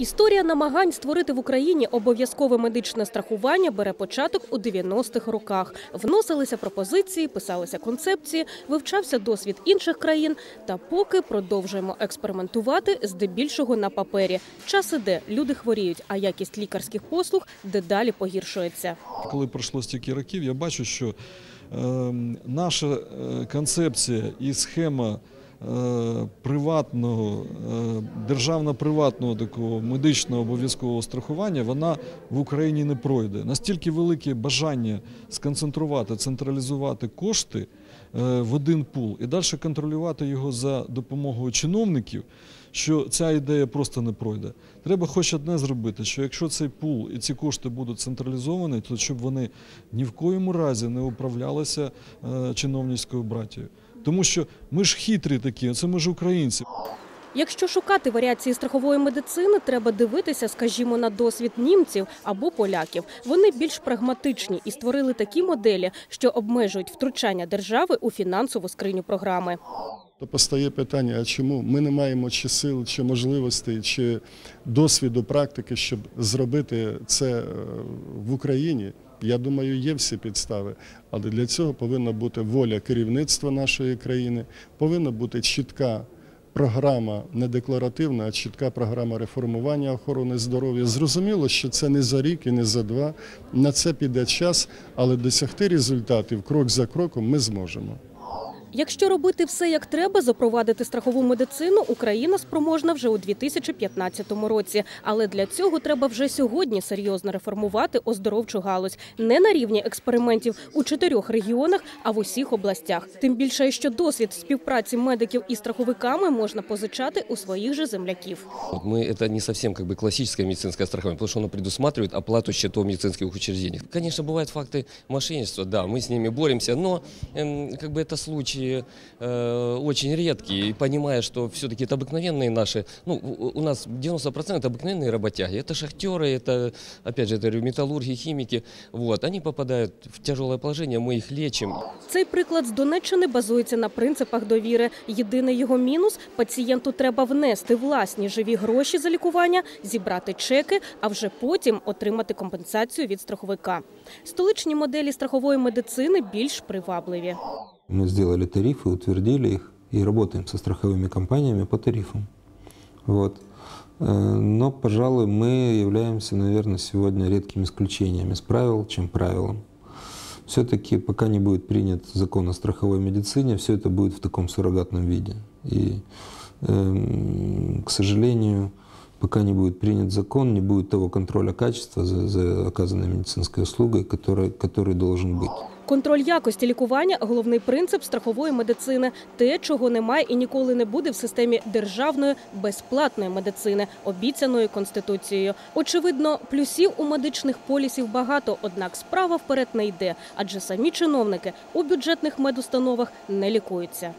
Історія намагань створити в Україні обов'язкове медичне страхування бере початок у 90-х роках. Вносилися пропозиції, писалися концепції, вивчався досвід інших країн. Та поки продовжуємо експериментувати здебільшого на папері. Час іде, люди хворіють, а якість лікарських послуг дедалі погіршується. Коли пройшло стільки років, я бачу, що е, наша концепція і схема приватного, е, державно-приватного такого медичного обов'язкового страхування, вона в Україні не пройде. Настільки велике бажання сконцентрувати, централізувати кошти е, в один пул і далі контролювати його за допомогою чиновників, що ця ідея просто не пройде. Треба хоч одне зробити, що якщо цей пул і ці кошти будуть централізовані, то щоб вони ні в коєму разі не управлялися е, чиновницькою братією. Тому що ми ж хитрі такі, це ми ж українці. Якщо шукати варіації страхової медицини, треба дивитися, скажімо, на досвід німців або поляків. Вони більш прагматичні і створили такі моделі, що обмежують втручання держави у фінансову скриню програми. То постає питання: а чому ми не маємо чи сил, чи можливостей, чи досвіду практики, щоб зробити це е, в Україні? Я думаю, є всі підстави, але для цього повинна бути воля керівництва нашої країни, повинна бути чітка програма не декларативна, а чітка програма реформування охорони здоров'я. Зрозуміло, що це не за рік і не за два. На це піде час, але досягти результатів крок за кроком ми зможемо. Якщо робити все як треба, запровадити страхову медицину, Україна спроможна вже у 2015 році. Але для цього треба вже сьогодні серйозно реформувати оздоровчу галузь не на рівні експериментів у чотирьох регіонах, а в усіх областях. Тим більше, що досвід співпраці медиків і страховиками можна позичати у своїх же земляків. Вот Мы, это не совсем как бы классическое медицинское страхование, потому что оно предусматривает оплату счетов медицинских учреждений. Конечно, бывают факты мошенничества, да, мы с ними боремся, но эм, как бы это случаи э, очень редкие. И понимая, что все-таки это обыкновенные наши, ну, у у нас 90% это обыкновенные работяги, это шахтеры, это, опять же, это металлурги, химики, вот, они попадают в тяжелое положение, мы их лечим, Цей приклад з Донеччини базується на принципах довіри. Єдиний його мінус – пацієнту треба внести власні живі гроші за лікування, зібрати чеки, а вже потім отримати компенсацію від страховика. Столичні моделі страхової медицини більш привабливі. Мы сделали тарифы, утвердили их и работаем со страховыми компаниями по тарифам. Вот. Э, Но, пожалуй, мы являемся, наверное, сегодня редким исключением из правил, чем правилом. Все-таки пока не будет принят закон о страховой медицине, все это будет в таком суррогатном виде. И, эм, к сожалению, пока не будет принят закон, не будет того контроля качества за, за оказанной медицинской услугой, который, который должен быть. Контроль якості лікування – головний принцип страхової медицини. Те, чого немає і ніколи не буде в системі державної безплатної медицини, обіцяної Конституцією. Очевидно, плюсів у медичних полісів багато, однак справа вперед не йде, адже самі чиновники у бюджетних медустановах не лікуються.